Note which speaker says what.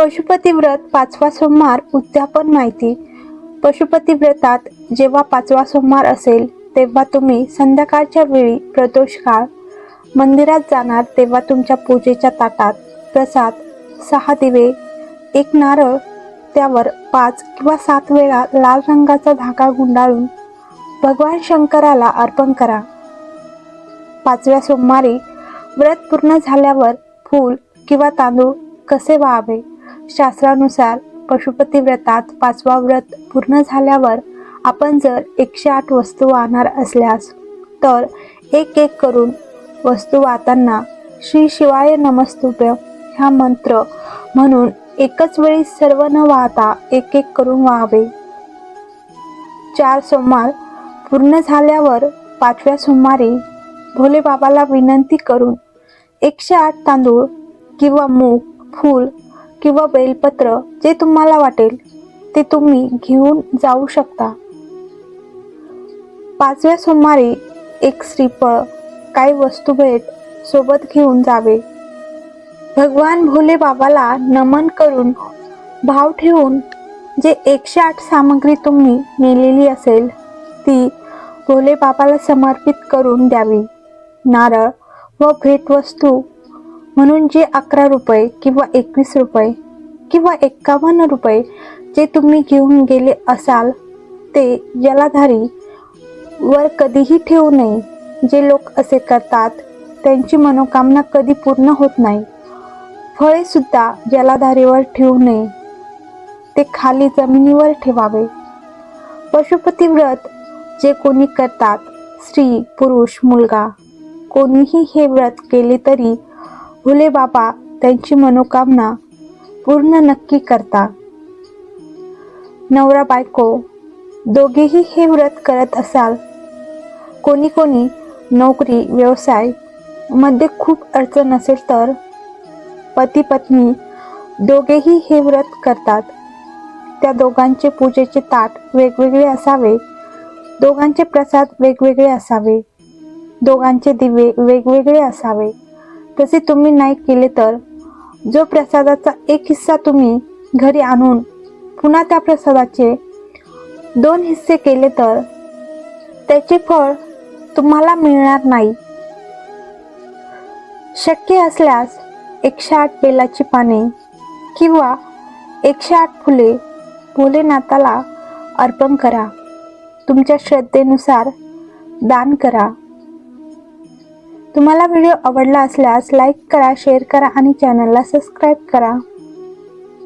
Speaker 1: पशुपती व्रत पाचवा सोमवार उद्यापन माहिती. पशुपती व्रतात जेव्हा पाचवा सोमवार असेल तेव्हा तुम्ही संध्याकाळच्या वेळी प्रदोष काळ. मंदिरात जाणार तेव्हा तुमच्या पूजेच्या ताटात प्रसाद सहा दिवे एक नारळ त्यावर पाच किंवा सात वेळा लाल रंगाचा धागा गुंडाळून भगवान शंकराला अर्पण करा. पाचव्या सोमवारी व्रत पूर्ण झाल्यावर फूल किंवा तांदूळ कसे व्हावे? शास्त्रानुसार पशुपती व्रतात पाचवा व्रत पूर्ण झाल्यावर आपण जर एकशे आठ वस्तू वाहणार असल्यास तर एक एक करून वस्तू वाहताना श्री शिवाय नमस्तुभ्य हा मंत्र म्हणून एकच वेळी सर्व न वाहता एक एक करून वाहावे. चार सोमवार पूर्ण झाल्यावर पाचव्या सोमवारी भोले बाबाला विनंती करून एकशे आठ तांदूळ किंवा मूग फूल किंवा बेलपत्र जे तुम्हाला वाटेल ते तुम्ही घेऊन जाऊ शकता. पाचव्या सोमवारी एक श्रीफळ काही वस्तू भेट सोबत घेऊन जावे. भगवान भोले बाबाला नमन करून भाव ठेवून जे एकशे आठ सामग्री तुम्ही नेलेली असेल ती भोले बाबाला समर्पित करून द्यावी. नारळ व भेटवस्तू म्हणून जे अकरा रुपये किंवा एकवीस रुपये किंवा एक्कावन्न रुपये जे तुम्ही घेऊन गेले असाल ते जलाधारी वर कधीही ठेवू नये. जे लोक असे करतात त्यांची मनोकामना कधी पूर्ण होत नाही. फळे सुद्धा जलाधारीवर ठेवू नये. ते खाली जमिनीवर ठेवावे. पशुपती व्रत जे कोणी करतात स्त्री पुरुष मुलगा कोणीही हे व्रत केले तरी भोले बाबा त्यांची मनोकामना पूर्ण नक्की करता. नवरा बायको दोघेही हे व्रत करत असाल. कोणी कोणी नोकरी व्यवसायमध्ये खूप अडचण असेल तर पती पत्नी दोघेही हे व्रत करतात. त्या दोघांचे पूजेचे ताट वेगवेगळे असावे. दोघांचे प्रसाद वेगवेगळे असावे. दोघांचे दिवे वेगवेगळे असावे. तसे तुम्ही नाही केले तर? जो प्रसादाचा एक हिस्सा तुम्ही घरी आणून पुन्हा त्या प्रसादाचे दोन हिस्से केले तर? त्याचे फळ तुम्हाला मिळणार नाही. शक्य असल्यास एकशे आठ बेलाची पाने किंवा एकशे आठ फुले भोलेनाथाला अर्पण करा. तुमच्या श्रद्धेनुसार दान करा. तुम्हाला व्हिडिओ आवडला असल्यास लाईक करा शेअर करा आणि चॅनलला सबस्क्राईब करा.